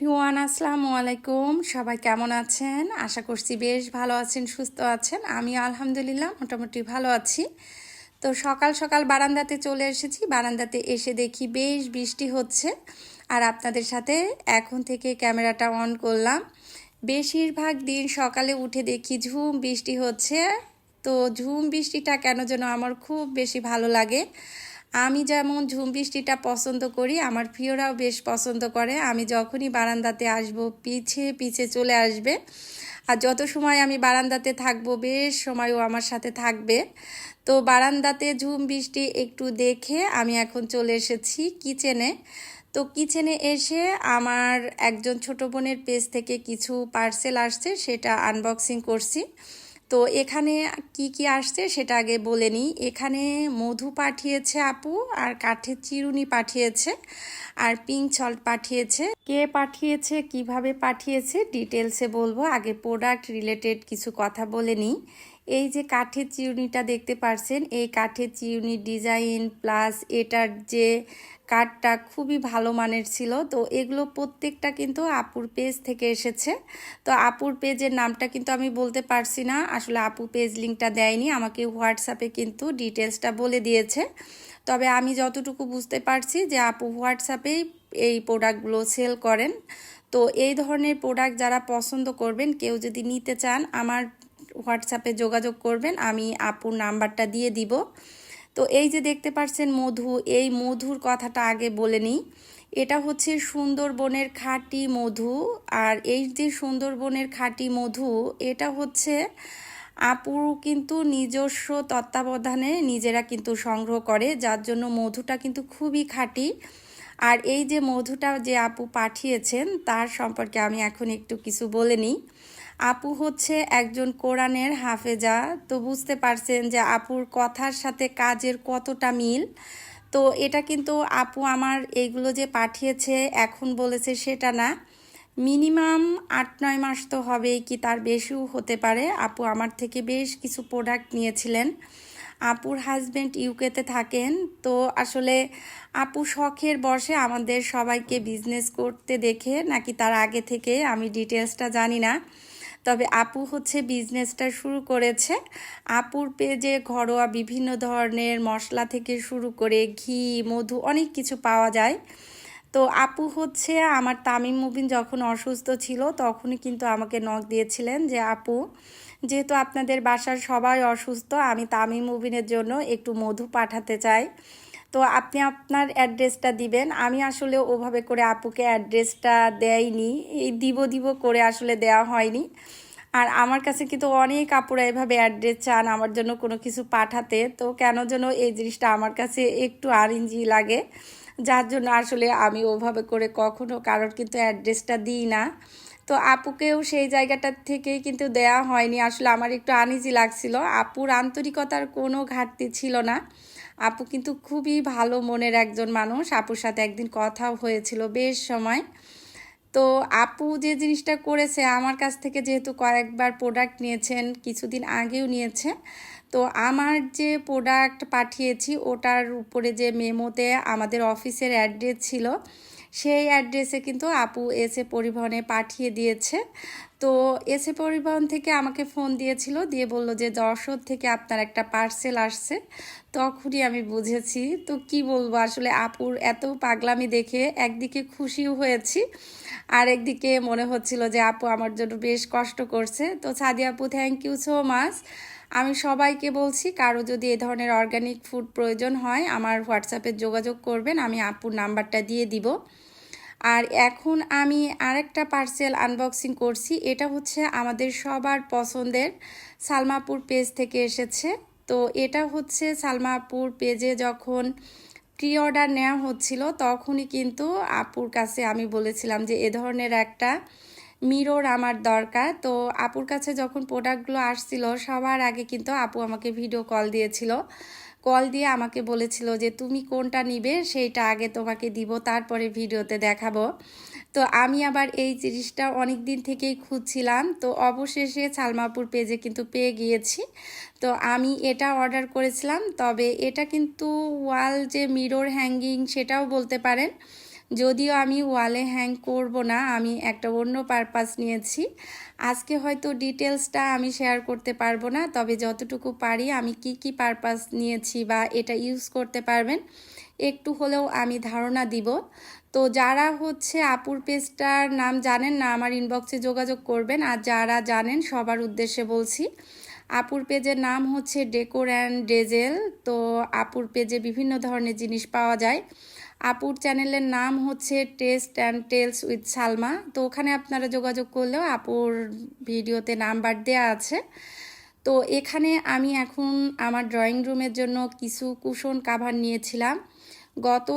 Everyone, আসসালামু আলাইকুম। সবাই কেমন আছেন? আশা করছি বেশ ভালো আছেন, সুস্থ আছেন। আমি আলহামদুলিল্লাহ মোটামুটি ভালো আছি। তো সকাল সকাল বারান্দাতে চলে এসেছি। বারান্দাতে এসে দেখি বেশ বৃষ্টি হচ্ছে। আর আপনাদের সাথে এখন থেকে ক্যামেরাটা অন করলাম। বেশিরভাগ দিন সকালে উঠে দেখি ঝুম বৃষ্টি হচ্ছে। তো ঝুম বৃষ্টিটা কেন যেন আমার খুব বেশি ভালো লাগে। আমি যেমন ঝুম বৃষ্টিটা পছন্দ করি, আমার প্রিয়রাও বেশ পছন্দ করে। আমি যখনই বারান্দাতে আসব, পিছে পিছে চলে আসবে। আর যত সময় আমি বারান্দাতে থাকব, বেশ সময়ও আমার সাথে থাকবে। তো বারান্দাতে ঝুম বৃষ্টি একটু দেখে আমি এখন চলে এসেছি কিচেনে। তো কিচেনে এসে আমার একজন ছোট বোনের পেজ থেকে কিছু পার্সেল আসছে, সেটা আনবক্সিং করছি। তো এখানে কি কি আসছে সেটা আগে বলে নিই। এখানে মধু পাঠিয়েছে আপু, আর কাঠের চিরুনি পাঠিয়েছে, আর পিঙ্ক সল্ট পাঠিয়েছে। কে পাঠিয়েছে, কীভাবে পাঠিয়েছে ডিটেলসে বলব। আগে প্রোডাক্ট রিলেটেড কিছু কথা বলে নিই। এই যে কাঠের চিরুনিটা দেখতে পারছেন, এই কাঠের চিরুনির ডিজাইন প্লাস এটার যে কাঠটা খুবই ভালো মানের ছিল। তো এগুলো প্রত্যেকটা কিন্তু আপুর পেজ থেকে এসেছে। তো আপুর পেজের নামটা কিন্তু আমি বলতে পারছি না। আসলে আপু পেজ লিঙ্কটা দেয়নি। আমাকে হোয়াটসঅ্যাপে কিন্তু ডিটেলসটা বলে দিয়েছে। তবে আমি যতটুকু বুঝতে পারছি যে আপু হোয়াটসঅ্যাপেই এই প্রোডাক্টগুলো সেল করেন। তো এই ধরনের প্রোডাক্ট যারা পছন্দ করবেন, কেউ যদি নিতে চান, আমার হোয়াটসঅ্যাপে যোগাযোগ করবেন। আমি আপুর নাম্বারটা দিয়ে দিব। তো এই যে দেখতে পাচ্ছেন মধু, এই মধুর কথাটা আগে বলে নিই। এটা হচ্ছে সুন্দরবনের খাঁটি মধু আর এই যে সুন্দরবনের খাঁটি মধু, এটা হচ্ছে আপু কিন্তু নিজস্ব তত্ত্বাবধানে নিজেরা কিন্তু সংগ্রহ করে, যার জন্য মধুটা কিন্তু খুবই খাঁটি। আর এই যে মধুটা যে আপু পাঠিয়েছেন, তার সম্পর্কে আমি এখন একটু কিছু বলে নিই। আপু হচ্ছে একজন কোরআনের হাফেজা। তো বুঝতে পারছেন যে আপুর কথার সাথে কাজের কতটা মিল। তো এটা কিন্তু আপু আমার এইগুলো যে পাঠিয়েছে, এখন বলেছে সেটা না। মিনিমাম আট, নয় মাস তো হবেই কি তার বেশিও হতে পারে। আপু আমার থেকে বেশ কিছু প্রোডাক্ট নিয়েছিলেন। আপুর হাজব্যান্ড ইউকেতে থাকেন। তো আসলে আপু শখের বসে আমাদের সবাইকে বিজনেস করতে দেখে, নাকি তার আগে থেকে, আমি ডিটেলসটা জানি না। তবে আপু হচ্ছে বিজনেসটা শুরু করেছে। আপুর পেজে ঘরোয়া বিভিন্ন ধরনের মশলা থেকে শুরু করে ঘি, মধু অনেক কিছু পাওয়া যায়। তো আপু হচ্ছে আমার তামিম মুবিন যখন অসুস্থ ছিল তখনই কিন্তু আমাকে নখ দিয়েছিলেন যে, আপু, যেহেতু আপনাদের বাসার সবাই অসুস্থ, আমি তামিম মুবিনের জন্য একটু মধু পাঠাতে চাই। তো আপনি আপনার অ্যাড্রেসটা দিবেন। আমি আসলে ওভাবে করে আপুকে অ্যাড্রেসটা দেয়নি। এই দিব দিব করে আসলে দেওয়া হয়নি। আর আমার কাছে কিন্তু অনেক আপুরা এভাবে অ্যাড্রেস চান আমার জন্য কোনো কিছু পাঠাতে। তো কেন যেন এই জিনিসটা আমার কাছে একটু আরিঞ্জি লাগে। যার জন্য আসলে আমি ওভাবে করে কখনো কারোর কিন্তু অ্যাড্রেসটা দিই না। তো আপুকেও সেই জায়গাটার থেকেই কিন্তু দেয়া হয়নি। আসলে আমার একটু আনিজি লাগছিল। আপুর আন্তরিকতার কোনো ঘাটতি ছিল না। আপু কিন্তু খুবই ভালো মনের একজন মানুষ। আপুর সাথে একদিন কথাও হয়েছিল বেশ সময়। তো আপু যে জিনিসটা করেছে, আমার কাছ থেকে যেহেতু কয়েকবার প্রোডাক্ট নিয়েছেন, কিছুদিন আগেও নিয়েছে, তো আমার যে প্রোডাক্ট পাঠিয়েছি, ওটার উপরে যে মেমোতে আমাদের অফিসের অ্যাড্রেস ছিল সেই অ্যাড্রেসে কিন্তু আপু এসে পরিবহনে পাঠিয়ে দিয়েছে। তো এসে পরিবহন থেকে আমাকে ফোন দিয়েছিল, দিয়ে বলল যে যশোর থেকে আপনার একটা পার্সেল আসছে। তখনই আমি বুঝেছি, তো কি বলব? আসলে আপুর এত পাগলামি দেখে একদিকে খুশিও হয়েছি, আর একদিকে মনে হচ্ছিল যে আপু আমার জন্য বেশ কষ্ট করছে। তো সাদি আপু থ্যাংক ইউ সো মাচ আমি সবাইকে বলছি, কারও যদি এ ধরনের অর্গানিক ফুড প্রয়োজন হয়, আমার হোয়াটসঅ্যাপে যোগাযোগ করবেন, আমি আপুর নাম্বারটা দিয়ে দিব। আর এখন আমি আরেকটা পার্সেল আনবক্সিং করছি, এটা হচ্ছে আমাদের সবার পছন্দের সালমাপুর পেজ থেকে এসেছে। তো এটা হচ্ছে সালমাপুর পেজে যখন প্রি অর্ডার নেওয়া হচ্ছিল, তখনই কিন্তু আপুর কাছে আমি বলেছিলাম যে এ ধরনের একটা মিরর আমার দরকার। তো আপুর কাছে যখন প্রোডাক্টগুলো আসছিল, সবার আগে কিন্তু আপু আমাকে ভিডিও কল দিয়েছিল। কল দিয়ে আমাকে বলেছিল যে, তুমি কোনটা নিবে? সেইটা আগে তোমাকে দিব, তারপরে ভিডিওতে দেখাবো। তো আমি আবার এই জিনিসটা অনেক দিন থেকেই খুঁজছিলাম। তো অবশেষে সালমাপুর পেজে কিন্তু পেয়ে গিয়েছি। তো আমি এটা অর্ডার করেছিলাম। তবে এটা কিন্তু ওয়াল যে মিরর হ্যাঙ্গিং সেটাও বলতে পারেন। যদিও আমি ওয়ালে হ্যাং করব না, আমি একটা অন্য পারপাস নিয়েছি। আজকে হয়তো ডিটেলসটা আমি শেয়ার করতে পারব না, তবে যতটুকু পারি আমি কি কি পারপাস নিয়েছি বা এটা ইউজ করতে পারবেন, একটু হলেও আমি ধারণা দিব। তো যারা হচ্ছে আপুর পেজটার নাম জানেন না, আমার ইনবক্সে যোগাযোগ করবেন। আর যারা জানেন, সবার উদ্দেশ্যে বলছি, আপুর পেজের নাম হচ্ছে ডেকোর অ্যান্ড ডেজেল তো আপুর পেজে বিভিন্ন ধরনের জিনিস পাওয়া যায়। আপুর চ্যানেলের নাম হচ্ছে taste and tales with Salma. তো ওখানে আপনারা যোগাযোগ করলেও আপুর ভিডিওতে নাম্বার দেয়া আছে। তো এখানে আমি এখন আমার ড্রয়িং রুমের জন্য কিছু কুশন কাভার নিয়েছিলাম। গত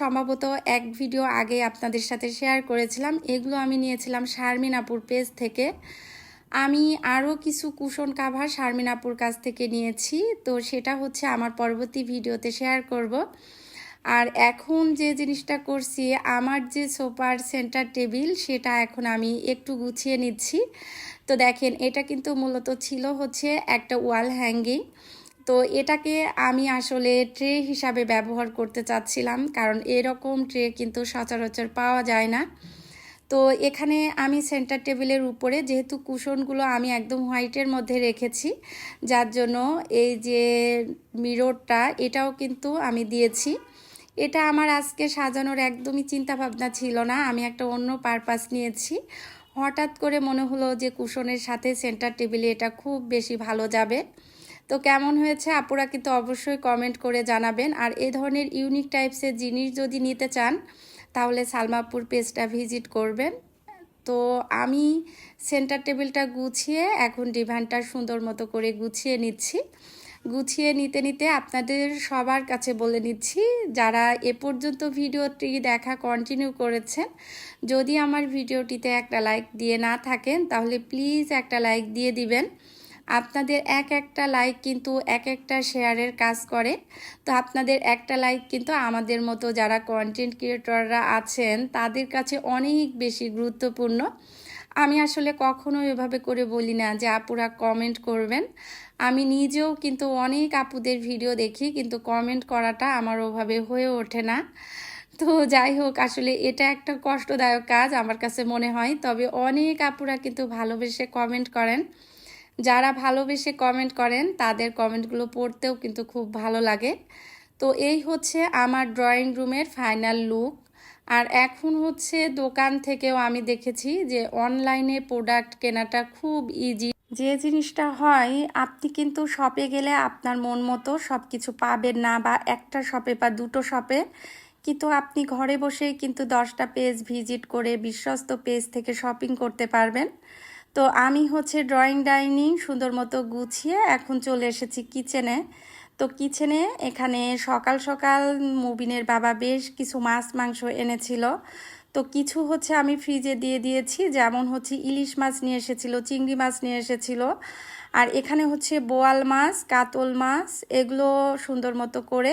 সম্ভবত এক ভিডিও আগে আপনাদের সাথে শেয়ার করেছিলাম। এগুলো আমি নিয়েছিলাম শারমিনাপুর পেজ থেকে। আমি আরও কিছু কুশন কাভার শারমিনাপুর কাছ থেকে নিয়েছি। তো সেটা হচ্ছে আমার পরবর্তী ভিডিওতে শেয়ার করব। আর এখন যে জিনিসটা করছি, আমার যে সোফার সেন্টার টেবিল, সেটা এখন আমি একটু গুছিয়ে নিচ্ছি। তো দেখেন, এটা কিন্তু মূলত ছিল হচ্ছে একটা ওয়াল হ্যাঙ্গিং। তো এটাকে আমি আসলে ট্রে হিসাবে ব্যবহার করতে চাচ্ছিলাম, কারণ এরকম ট্রে কিন্তু সচরাচর পাওয়া যায় না। তো এখানে আমি সেন্টার টেবিলের উপরে যেহেতু কুশনগুলো আমি একদম হোয়াইটের মধ্যে রেখেছি, যার জন্য এই যে মিররটা, এটাও কিন্তু আমি দিয়েছি। এটা আমার আজকে সাজানোর একদমই চিন্তা ভাবনা ছিল না। আমি একটা অন্য পারপাস নিয়েছি। হঠাৎ করে মনে হলো যে কুশনের সাথে সেন্টার টেবিলে এটা খুব বেশি ভালো যাবে। তো কেমন হয়েছে? আপুরা কিন্তু অবশ্যই কমেন্ট করে জানাবেন। আর এ ধরনের ইউনিক টাইপসের জিনিস যদি নিতে চান, তাহলে সালমাপুর পেজটা ভিজিট করবেন। তো আমি সেন্টার টেবিলটা গুছিয়ে, এখন ডিভানটা সুন্দর মতো করে গুছিয়ে নিচ্ছি। গুছিয়ে নিতে নিতে আপনাদের সবার কাছে বলে নিচ্ছি, যারা এ পর্যন্ত ভিডিওটি দেখা কন্টিনিউ করেছেন, যদি আমার ভিডিওটিতে একটা লাইক দিয়ে না থাকেন, তাহলে প্লিজ একটা লাইক দিয়ে দিবেন। আপনাদের এক একটা লাইক কিন্তু এক একটা শেয়ারের কাজ করে। তো আপনাদের একটা লাইক কিন্তু আমাদের মতো যারা কন্টেন্ট ক্রিয়েটররা আছেন, তাদের কাছে অনেক বেশি গুরুত্বপূর্ণ। আমি আসলে কখনো এভাবে করে বলি না যে আপুরা কমেন্ট করবেন। আমি নিজেও কিন্তু অনেক আপুদের ভিডিও দেখি, কিন্তু কমেন্ট করাটা আমার ওভাবে হয়ে ওঠে না। তো যাই হোক, আসলে এটা একটা কষ্টদায়ক কাজ আমার কাছে মনে হয়। তবে অনেক আপুরা কিন্তু ভালোবেসে কমেন্ট করেন। যারা ভালোবেসে কমেন্ট করেন, তাদের কমেন্টগুলো পড়তেও কিন্তু খুব ভালো লাগে। তো এই হচ্ছে আমার ড্রয়িং রুমের ফাইনাল লুক আর এখন হচ্ছে দোকান থেকেও আমি দেখেছি যে অনলাইনে প্রোডাক্ট কেনাটা খুব ইজি যে জিনিসটা হয়, আপনি কিন্তু শপে গেলে আপনার মন মতো সব কিছু পাবেন না বা একটা শপে বা দুটো শপে কিন্তু আপনি ঘরে বসেই কিন্তু দশটা পেজ ভিজিট করে বিশ্বস্ত পেজ থেকে শপিং করতে পারবেন। তো আমি হচ্ছে ড্রয়িং ডাইনিং সুন্দর মতো গুছিয়ে এখন চলে এসেছি কিচেনে তো কিচেনে এখানে সকাল সকাল মুবিনের বাবা বেশ কিছু মাছ মাংস এনেছিল। তো কিছু হচ্ছে আমি ফ্রিজে দিয়ে দিয়েছি, যেমন হচ্ছে ইলিশ মাছ নিয়ে এসেছিল, চিংড়ি মাছ নিয়ে এসেছিল। আর এখানে হচ্ছে বোয়াল মাছ, কাতল মাছ, এগুলো সুন্দর মতো করে।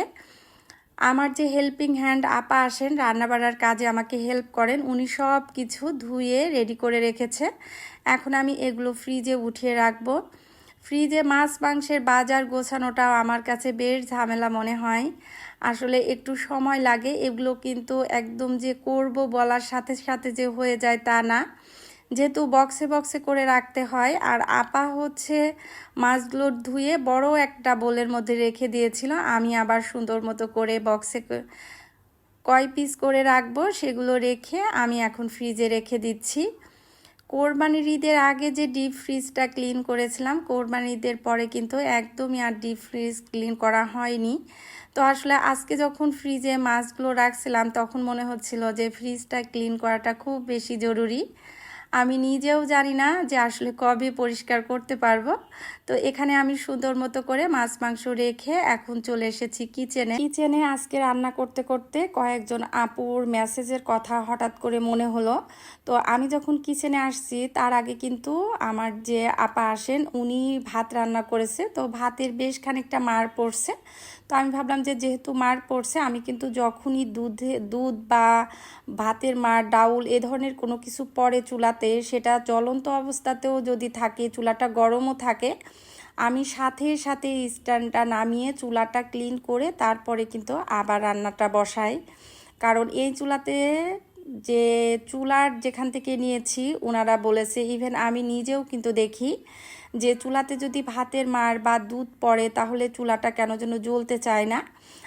আমার যে হেল্পিং হ্যান্ড আপা আসেন, রান্নাবাড়ার কাজে আমাকে হেল্প করেন, উনি সব কিছু ধুয়ে রেডি করে রেখেছে। এখন আমি এগুলো ফ্রিজে উঠিয়ে রাখব। ফ্রিজে মাছ মাংসের বাজার গোছানোটাও আমার কাছে বেশ ঝামেলা মনে হয়। আসলে একটু সময় লাগে, এগুলো কিন্তু একদম যে করব বলার সাথে সাথে যে হয়ে যায় তা না। যেহেতু বক্সে বক্সে করে রাখতে হয়, আর আপা হচ্ছে মাছগুলো ধুয়ে বড় একটা বোলের মধ্যে রেখে দিয়েছিল, আমি আবার সুন্দর মতো করে বক্সে কয় পিস করে রাখব সেগুলো রেখে আমি এখন ফ্রিজে রেখে দিচ্ছি। কোরবানির ঈদের আগে যে ডিপ ফ্রিজটা ক্লিন করেছিলাম, কোরবানির ঈদের পরে কিন্তু একদমই আর ডিপ ফ্রিজ ক্লিন করা হয়নি। তো আসলে আজকে যখন ফ্রিজে মাছগুলো রাখছিলাম, তখন মনে হচ্ছিল যে ফ্রিজটা ক্লিন করাটা খুব বেশি জরুরি। আমি নিজেও জানি না যে আসলে কবে পরিষ্কার করতে পারব। তো এখানে আমি সুন্দর মতো করে মাছ, মাংস রেখে এখন চলে এসেছি কিচেনে। কিচেনে আজকে রান্না করতে করতে কয়েকজন আপুর মেসেজের কথা হঠাৎ করে মনে হলো। তো আমি যখন কিচেনে আসছি, তার আগে কিন্তু আমার যে আপা আসেন, উনি ভাত রান্না করেছে। তো ভাতের বেশ খানিকটা মার পড়ছে। তো আমি ভাবলাম যে যেহেতু মার পড়ছে, আমি কিন্তু যখনই দুধে, দুধ বা ভাতের মার, ডাউল এ ধরনের কোনো কিছু পড়ে চুলাতে, সেটা জ্বলন্ত অবস্থাতেও যদি থাকে, চুলাটা গরমও থাকে, আমি সাথে সাথে স্ট্যান্ডটা নামিয়ে চুলাটা ক্লিন করে তারপরে কিন্তু আবার রান্নাটা বসাই। কারণ এই চুলাতে যে চুলার যেখান থেকে নিয়েছি ওনারা বলেছে ইভেন আমি নিজেও কিন্তু দেখি যে চুলাতে যদি ভাতের মার বা দুধ পড়ে, তাহলে চুলাটা কেন যেন জ্বলতে চায় না।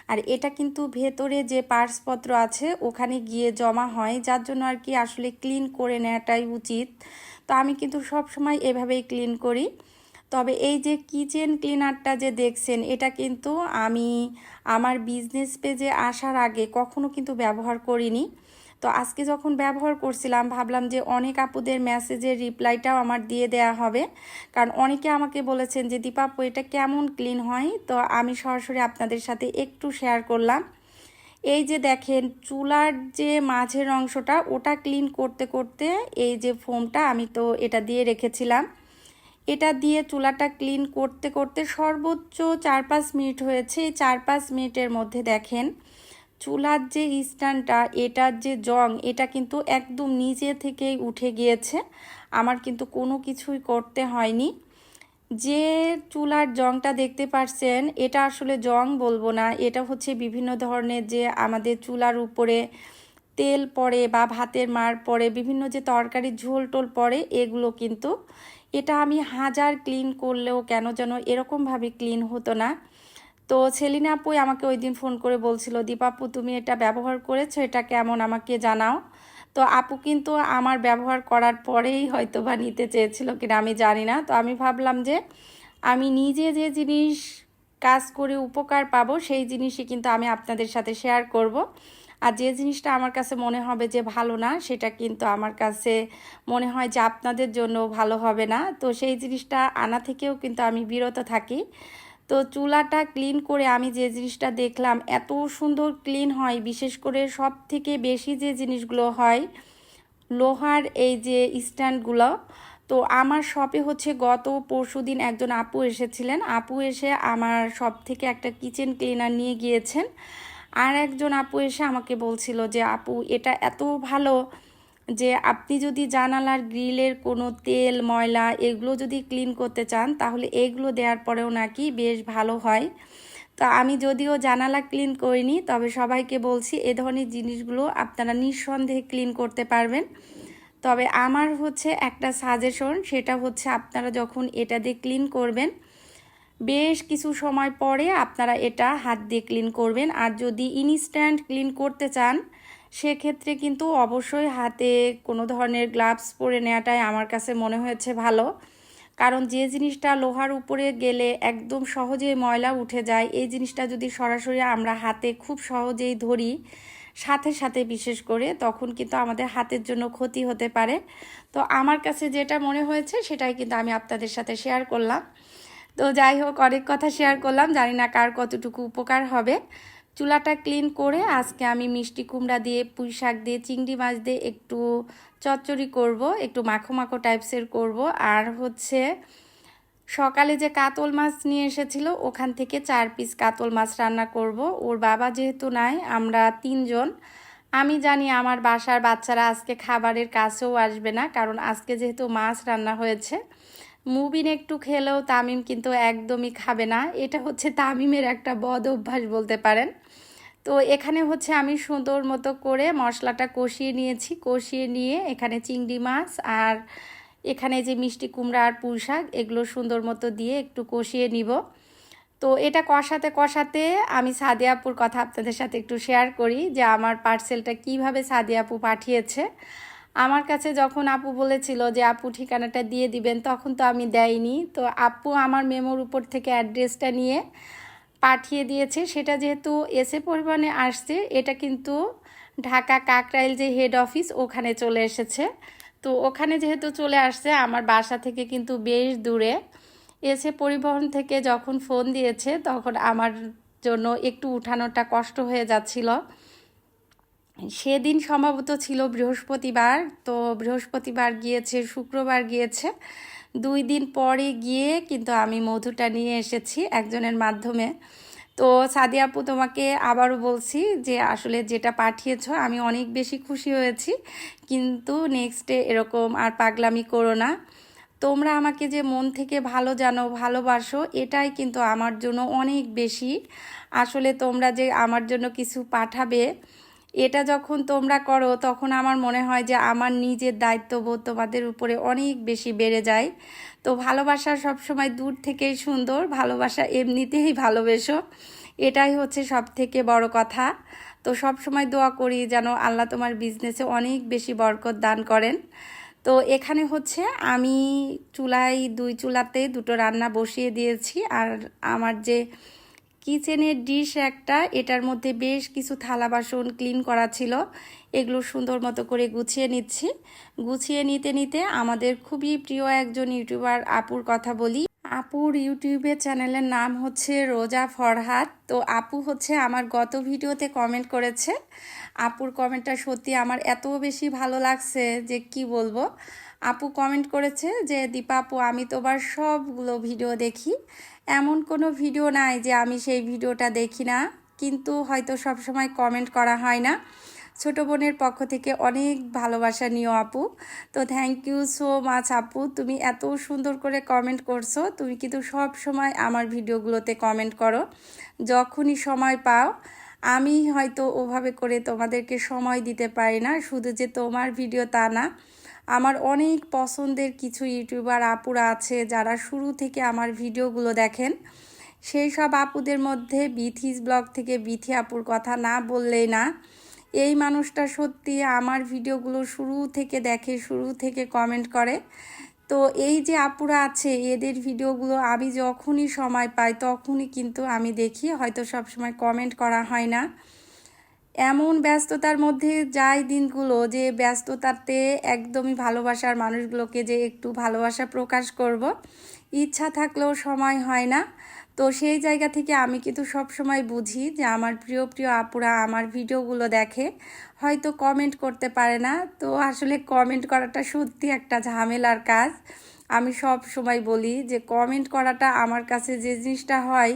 আর এটা কিন্তু ভেতরে যে পার্সপত্র আছে, ওখানে গিয়ে জমা হয়। যার জন্য আর কি আসলে ক্লিন করে নেওয়াটাই উচিত। তো আমি কিন্তু সব সময় এভাবেই ক্লিন করি। তবে এই যে কিচেন ক্লিনারটা যে দেখছেন, এটা কিন্তু আমি আমার বিজনেস পেজে আসার আগে কখনো কিন্তু ব্যবহার করিনি। তো আজকে যখন ব্যবহার করছিলাম, ভাবলাম যে অনেক আপুদের মেসেজের রিপ্লাইটাও আমার দিয়ে দেয়া হবে। কারণ অনেকে আমাকে বলেছেন যে দীপাপু এটা কেমন ক্লিন হয়? তো আমি সরাসরি আপনাদের সাথে একটু শেয়ার করলাম। এই যে দেখেন, চুলার যে মাঝের অংশটা, ওটা ক্লিন করতে করতে এই যে ফোমটা আমি তো এটা দিয়ে রেখেছিলাম। এটা দিয়ে চুলাটা ক্লিন করতে করতে সর্বোচ্চ চার পাঁচ মিনিট হয়েছে। চার পাঁচ মিনিটের মধ্যে দেখেন চুলার যে স্ট্যান্ডটা, এটার যে জং, এটা কিন্তু একদম নিচে থেকেই উঠে গিয়েছে। আমার কিন্তু কোনো কিছুই করতে হয়নি। যে চুলার জংটা দেখতে পারছেন, এটা আসলে জং বলব না। এটা হচ্ছে বিভিন্ন ধরনের যে আমাদের চুলার উপরে তেল পড়ে বা ভাতের মার পড়ে, বিভিন্ন যে তরকারি ঝোল টোল পড়ে, এগুলো কিন্তু। এটা আমি হাজার ক্লিন করলেও কেন যেন এরকমভাবে ক্লিন হতো না। তো সেলিনা আপুই আমাকে ওই দিন ফোন করে বলছিল দীপাপু তুমি এটা ব্যবহার করেছ? এটা কেমন? আমাকে জানাও। তো আপু কিন্তু আমার ব্যবহার করার পরেই হয়তো বা নিতে চেয়েছিল কিনা আমি জানি না। তো আমি ভাবলাম যে আমি নিজে যে জিনিস কাজ করে উপকার পাবো, সেই জিনিসই কিন্তু আমি আপনাদের সাথে শেয়ার করব। আর যে জিনিসটা আমার কাছে মনে হবে যে ভালো না, সেটা কিন্তু আমার কাছে মনে হয় যে আপনাদের জন্য ভালো হবে না। তো সেই জিনিসটা আনা থেকেও কিন্তু আমি বিরত থাকি। তো চুলাটা ক্লিন করে আমি যে জিনিসটা দেখলাম, এত সুন্দর ক্লিন হয়, বিশেষ করে সব থেকে বেশি যে জিনিসগুলো হয়, লোহার এই যে স্ট্যান্ডগুলো। তো আমার শপে হচ্ছে গত পরশু দিন একজন আপু এসেছিলেন, আপু এসে আমার শপ থেকে একটা কিচেন ক্লিনার নিয়ে গিয়েছেন। আর একজন আপু এসে আমাকে বলছিল যে, আপু, এটা এত ভালো যে আপনি যদি জানালার গ্রিলের কোনো তেল, ময়লা এগুলো যদি ক্লিন করতে চান, তাহলে এগুলো দেওয়ার পরেও নাকি বেশ ভালো হয়। তো আমি যদিও জানালা ক্লিন করিনি, তবে সবাইকে বলছি এ ধরনের জিনিসগুলো আপনারা নিঃসন্দেহে ক্লিন করতে পারবেন। তবে আমার হচ্ছে একটা সাজেশন, সেটা হচ্ছে আপনারা যখন এটা দিয়ে ক্লিন করবেন, বেশ কিছু সময় পরে আপনারা এটা হাত দিয়ে ক্লিন করবেন। আর যদি ইনস্ট্যান্ট ক্লিন করতে চান সেক্ষেত্রে কিন্তু অবশ্যই হাতে কোনো ধরনের গ্লাভস পরে নেওয়াটাই আমার কাছে মনে হয়েছে ভালো। কারণ যে জিনিসটা লোহার উপরে গেলে একদম সহজেই ময়লা উঠে যায়, এই জিনিসটা যদি সরাসরি আমরা হাতে খুব সহজেই ধরি, সাথে সাথে বিশেষ করে, তখন কিন্তু আমাদের হাতের জন্য ক্ষতি হতে পারে। তো আমার কাছে যেটা মনে হয়েছে, সেটাই কিন্তু আমি আপনাদের সাথে শেয়ার করলাম। তো যাই হোক, অনেক কথা শেয়ার করলাম, জানি না কার কতটুকু উপকার হবে। চুলাটা ক্লিন করে আজকে আমি মিষ্টি কুমড়া দিয়ে, পুঁই শাক দিয়ে, চিংড়ি মাছ দিয়ে একটু চচ্চড়ি করব, একটু মাখো মাখো টাইপসের করব। আর হচ্ছে সকালে যে কাতল মাছ নিয়ে এসেছিল, ওখান থেকে চার পিস কাতল মাছ রান্না করব। ওর বাবা যেহেতু নাই, আমরা তিনজন। আমি জানি আমার বাসার বাচ্চারা আজকে খাবারের কাছেও আসবে না, কারণ আজকে যেহেতু মাছ রান্না হয়েছে মুবিন একটু খেলেও তামিম কিন্তু একদমই খাবে না। এটা হচ্ছে তামিমের একটা বদ অভ্যাস বলতে পারেন। তো এখানে হচ্ছে আমি সুন্দর মতো করে মশলাটা কষিয়ে নিয়েছি। কষিয়ে নিয়ে এখানে চিংড়ি মাছ আর এখানে যে মিষ্টি কুমড়া আর পুঁই শাক, এগুলো সুন্দর মতো দিয়ে একটু কষিয়ে নিব। তো এটা কষাতে কষাতে আমি সাদিয়াপুর কথা আপনাদের সাথে একটু শেয়ার করি যে আমার পার্সেলটা কীভাবে সাদিয়াপু পাঠিয়েছে। আমার কাছে যখন আপু বলেছিল যে, আপু ঠিকানাটা দিয়ে দিবেন, তখন তো আমি দেয়নি। তো আপু আমার মেমোর উপর থেকে অ্যাড্রেসটা নিয়ে পাঠিয়ে দিয়েছে। সেটা যেহেতু এসে পরিমাণে আসছে, এটা কিন্তু ঢাকা কাকরাইল যে হেড অফিস ওখানে চলে এসেছে। তো ওখানে যেহেতু চলে আসছে, আমার বাসা থেকে কিন্তু বেশ দূরে। এসে পরিবহন থেকে যখন ফোন দিয়েছে, তখন আমার জন্য একটু উঠানোটা কষ্ট হয়ে যাচ্ছিল। সেদিন সম্ভবত ছিল বৃহস্পতিবার, তো বৃহস্পতিবার গিয়েছে, শুক্রবার গিয়েছে। দুই দিন পরে গিয়ে কিন্তু আমি মধুটা নিয়ে এসেছি একজনের মাধ্যমে। তো সাদি আপু তোমাকে আবারও বলছি যে আসলে যেটা পাঠিয়েছ, আমি অনেক বেশি খুশি হয়েছি। কিন্তু নেক্সটে এরকম আর পাগলামি করো না। তোমরা আমাকে যে মন থেকে ভালো জানো, ভালোবাসো, এটাই কিন্তু আমার জন্য অনেক বেশি। আসলে তোমরা যে আমার জন্য কিছু পাঠাবে এটা যখন তোমরা করো, তখন আমার মনে হয় যে আমার নিজের দায়িত্ববোধ তোমাদের উপরে অনেক বেশি বেড়ে যায়। তো ভালোবাসা সবসময় দূর থেকেই সুন্দর, ভালোবাসা এমনিতেই ভালোবেসো। এটাই হচ্ছে সব থেকে বড় কথা। তো সব সময় দোয়া করি যেন আল্লাহ তোমার বিজনেসে অনেক বেশি বরকত দান করেন। তো এখানে হচ্ছে আমি চুলায় দুই চুলাতে দুটো রান্না বসিয়ে দিয়েছি। আর আমার যে কিচেনের ডিশ একটা, এটার মধ্যে বেশ কিছু থালা বাসন ক্লিন করা ছিল। এগুলো সুন্দর মতো করে গুছিয়ে নিচ্ছি। গুছিয়ে নিতে নিতে আমাদের খুবই প্রিয় একজন ইউটিউবার আপুর কথা বলি। আপুর ইউটিউবের চ্যানেলের নাম হচ্ছে রোজা ফরহাদ। তো আপু হচ্ছে আমার গত ভিডিওতে কমেন্ট করেছে। আপুর কমেন্টটা সত্যি আমার এত বেশি ভালো লাগছে যে কি বলব। আপু কমেন্ট করেছে যে, দীপা আপু, আমি তোমার সবগুলো ভিডিও দেখি। এমন কোনো ভিডিও নাই যে আমি সেই ভিডিওটা দেখি না। কিন্তু হয়তো সব সময় কমেন্ট করা হয় না। ছোট বোনের পক্ষ থেকে অনেক ভালোবাসা নিও আপু। তো থ্যাংক ইউ সো মাচ আপু। তুমি এত সুন্দর করে কমেন্ট করছ। তুমি কিন্তু সব সময় আমার ভিডিওগুলোতে কমেন্ট করো। যখনই সময় পাও, আমি হয়তো ওভাবে করে তোমাদেরকে সময় দিতে পারি না। শুধু যে তোমার ভিডিও তা না। আমার অনেক পছন্দের কিছু ইউটিউবার আপুরা আছে যারা শুরু থেকে আমার ভিডিওগুলো দেখেন। সেই সব আপুদের মধ্যে বিথিস ব্লগ থেকে বিথি আপুর কথা না বললেই না। এই মানুষটা সত্যি আমার ভিডিওগুলো শুরু থেকে দেখে, শুরু থেকে কমেন্ট করে। তো এই যে আপুরা আছে, এদের ভিডিওগুলো আমি যখনই সময় পাই তখনই কিন্তু আমি দেখি। হয়তো সব সময় কমেন্ট করা হয় না। এমন ব্যস্ততার মধ্যে যাই দিনগুলো যে ব্যস্ততাতে একদমই ভালোবাসার মানুষগুলোকে যে একটু ভালোবাসা প্রকাশ করব। ইচ্ছা থাকলেও সময় হয় না। তো সেই জায়গা থেকে আমি কিন্তু সব সময় বুঝি যে আমার প্রিয় প্রিয় আপুরা আমার ভিডিওগুলো দেখে হয়তো কমেন্ট করতে পারে না। তো আসলে কমেন্ট করাটা সত্যি একটা ঝামেলার কাজ। আমি সব সময় বলি যে কমেন্ট করাটা আমার কাছে যে জিনিসটা হয়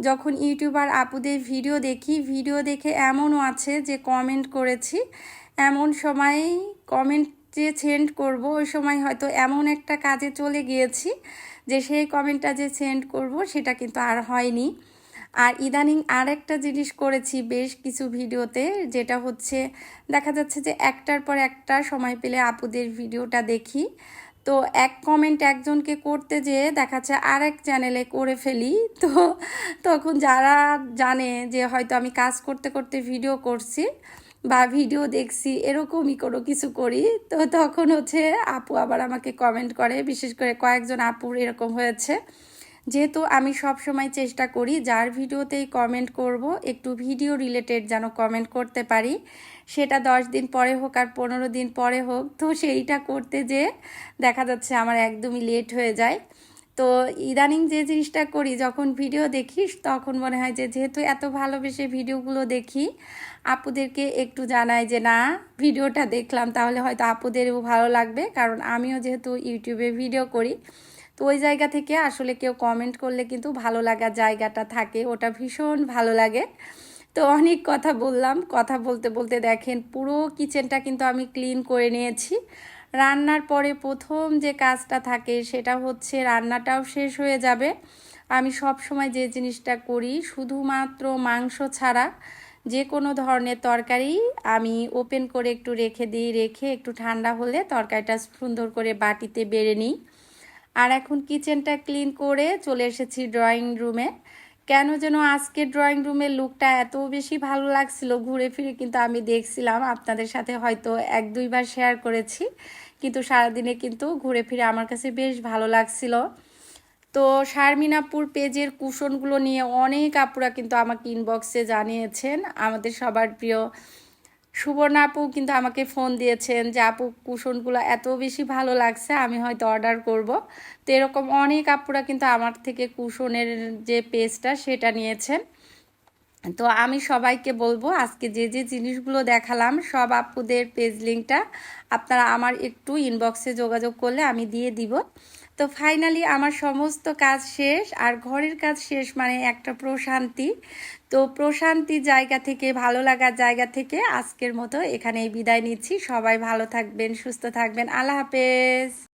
যখন ইউটিউবার আপুদের ভিডিও দেখি, ভিডিও দেখে এমনও আছে যে কমেন্ট করেছি, এমন সময় কমেন্ট যে সেন্ড করব, ওই সময় হয়তো এমন একটা কাজে চলে গিয়েছি যে সেই কমেন্টটা যে সেন্ড করব, সেটা কিন্তু আর হয়নি। আর ইদানিং আর একটা জিনিস করেছি বেশ কিছু ভিডিওতে, যেটা হচ্ছে, দেখা যাচ্ছে যে একটার পর একটা সময় পেলে আপুদের ভিডিওটা দেখি। তো এক কমেন্ট একজনকে করতে যেয়ে দেখাচ্ছে আর এক চ্যানেলে করে ফেলি। তো তখন যারা জানে যে হয়তো আমি কাজ করতে করতে ভিডিও করছি বা ভিডিও দেখছি, এরকমই কোনো কিছু করি, তো তখন হচ্ছে আপু আবার আমাকে কমেন্ট করে। বিশেষ করে কয়েকজন আপুর এরকম হয়েছে। যেহেতু আমি সব সময় চেষ্টা করি, যার ভিডিওতেই কমেন্ট করব, একটু ভিডিও রিলেটেড যেন কমেন্ট করতে পারি। সেটা দশ দিন পরে হোক আর পনেরো দিন পরে হোক, তো সেইটা করতে যে দেখা যাচ্ছে আমার একদমই লেট হয়ে যায়। তো ইদানিং যে জিনিসটা করি, যখন ভিডিও দেখিস তখন মনে হয় যে যেহেতু এত ভালোবেসে ভিডিওগুলো দেখি, আপুদেরকে একটু জানাই যে না ভিডিওটা দেখলাম, তাহলে হয়তো আপুদেরও ভালো লাগবে। কারণ আমিও যেহেতু ইউটিউবে ভিডিও করি তো ওই জায়গা থেকে আসলে কেউ কমেন্ট করলে কিন্তু ভালো লাগা জায়গাটা থাকে। ওটা ভীষণ ভালো লাগে। তো অনেক কথা বললাম। কথা বলতে বলতে দেখেন পুরো কিচেনটা কিন্তু আমি ক্লিন করে নিয়েছি। রান্নার পরে প্রথম যে কাজটা থাকে সেটা হচ্ছে রান্নাটাও শেষ হয়ে যাবে। আমি সব সময় যে জিনিসটা করি শুধুমাত্র মাংস ছাড়া যে কোনো ধরনের তরকারি আমি ওপেন করে একটু রেখে দিই। রেখে একটু ঠান্ডা হলে তরকারিটা সুন্দর করে বাটিতে বেড়ে নিই। আর এখন কিচেনটা ক্লিন করে চলে এসেছি ড্রয়িং রুমে। কেন যেন আজকে ড্রয়িং রুমের লুকটা এত বেশি ভালো লাগছিল ঘুরে ফিরে, কিন্তু আমি দেখছিলাম আপনাদের সাথে হয়তো এক দুইবার শেয়ার করেছি, কিন্তু সারাদিনে কিন্তু ঘুরে ফিরে আমার কাছে বেশ ভালো লাগছিল। তো শারমিনাপুর পেজের কুশনগুলো নিয়ে অনেক আপুরা কিন্তু আমাকে ইনবক্সে জানিয়েছেন, আমাদের সবার প্রিয় সুবর্ণা আপু কিন্তু আমাকে ফোন দিয়েছেন যে, আপু, কুশনগুলো এত বেশি ভালো লাগছে, আমি হয়তো অর্ডার করব। তো এরকম অনেক আপুরা কিন্তু আমার থেকে কুশনের যে পেজটা সেটা নিয়েছেন। তো আমি সবাইকে বলব, আজকে যে যে জিনিসগুলো দেখালাম, সব আপুদের পেজ লিঙ্কটা আপনারা আমার একটু ইনবক্সে যোগাযোগ করলে আমি দিয়ে দিব। তো ফাইনালি আমার সমস্ত কাজ শেষ, আর ঘরের কাজ শেষ মানে একটা প্রশান্তি। তো প্রশান্তি জায়গা থেকে, ভালো লাগার জায়গা থেকে আজকের মতো এখানেই বিদায় নিচ্ছি। সবাই ভালো থাকবেন, সুস্থ থাকবেন। আল্লাহ হাফেজ।